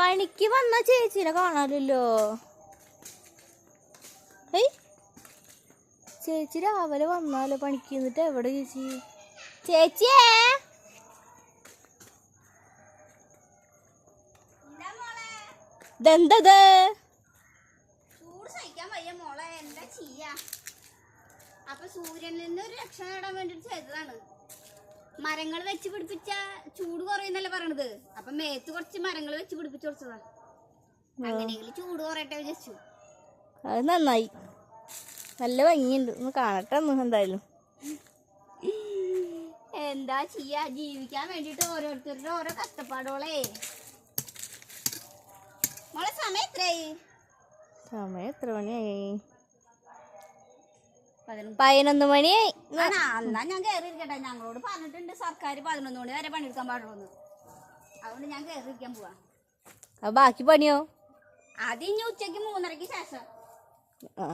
പണിക്ക് വന്ന ചേച്ചീനെ കാണാലല്ലോ ഏയ് ചേച്ചി രാവിലെ വന്നാലോ പണിക്ക്? എന്നിട്ട് എവിടെ ചേച്ചി? ചേച്ചിയേ? ഇതെന്തത്? അപ്പൊ സൂര്യനിൽ നിന്ന് ഒരു രക്ഷ നേടാൻ വേണ്ടിട്ട് ചെയ്തതാണ്. മരങ്ങൾ വെച്ച് പിടിപ്പിച്ച ചൂട് കുറയുന്നല്ലേ പറയണത്? അപ്പൊ മേത്ത് കുറച്ച് മരങ്ങൾ വെച്ച് പിടിപ്പിച്ചു കൊടുത്തതാ. അങ്ങനെയെങ്കിലും ചൂട് കുറയട്ടെ വിചാരിച്ചു. അത് നന്നായി. നല്ല ഭംഗിയുണ്ട്. ഒന്ന് കാണട്ടെ ഒന്ന് എന്തായാലും. എന്താ ചെയ്യാ? ജീവിക്കാൻ വേണ്ടിട്ട് ഓരോരുത്തരുടെ ഓരോ കഷ്ടപ്പാടുകളേ മോളെ സമയം എത്രയായി? സമയം എത്ര മണിയായി? പതിനൊന്ന് മണി എന്നാ ഞാൻ കയറിയിരിക്കട്ടെ ഞങ്ങളോട് പറഞ്ഞിട്ടുണ്ട് സർക്കാർ പതിനൊന്ന് മണി വരെ പണിയെടുക്കാൻ പാടുള്ളൂ അതുകൊണ്ട് ഞാൻ കയറിയിരിക്കാൻ പോവാ. അപ്പൊ ബാക്കി പണിയോ? അത് ഇനി ഉച്ചയ്ക്ക് മൂന്നരക്ക് ശേഷം. ആ.